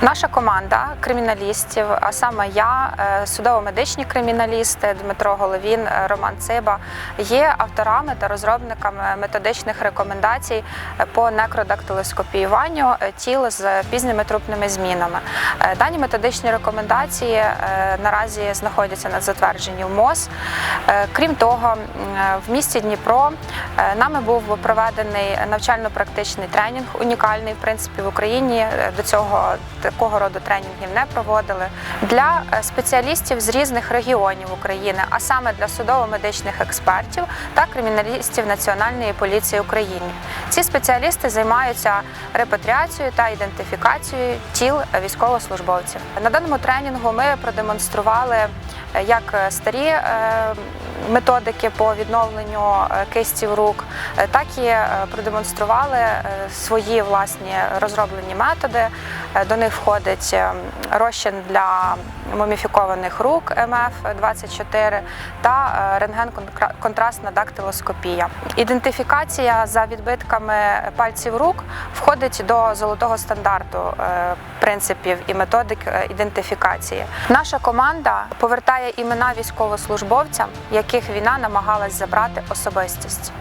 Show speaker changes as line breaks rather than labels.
Наша команда криміналістів, а саме я, е, судово-медичні криміналісти Дмитро Головін, е, Роман Циба, є авторами та розробниками методичних рекомендацій е, по некродактилоскопіюванню тіл з пізніми трупними змінами. Дані методичні рекомендації наразі знаходяться на затвердженні в МОЗ. Крім того, в місті Дніпро нами був проведений навчально-практичний тренінг, унікальний в принципі в Україні. До цього такого роду тренінгів не проводили для е, спеціалістів з різних регіонів України, а саме для судово-медичних експертів та криміналістів Національної поліції України. Ці спеціалісти займаються репатріацією та ідентифікацією тіл військовослужбовців. На даному тренінгу ми продемонстрували е, як старі е, методики по відновленню е, кистів рук, е, так і е, продемонстрували свої власні розроблені методи. До них входить розчин для муміфікованих рук МФ-24 та е, рентген-контрастна дактилоскопія. Ідентифікація за відбитками пальців рук входить до золотого стандарту принципів і методик ідентифікації. Наша команда повертає імена військовослужбовцям, яких війна намагалась забрати особистість.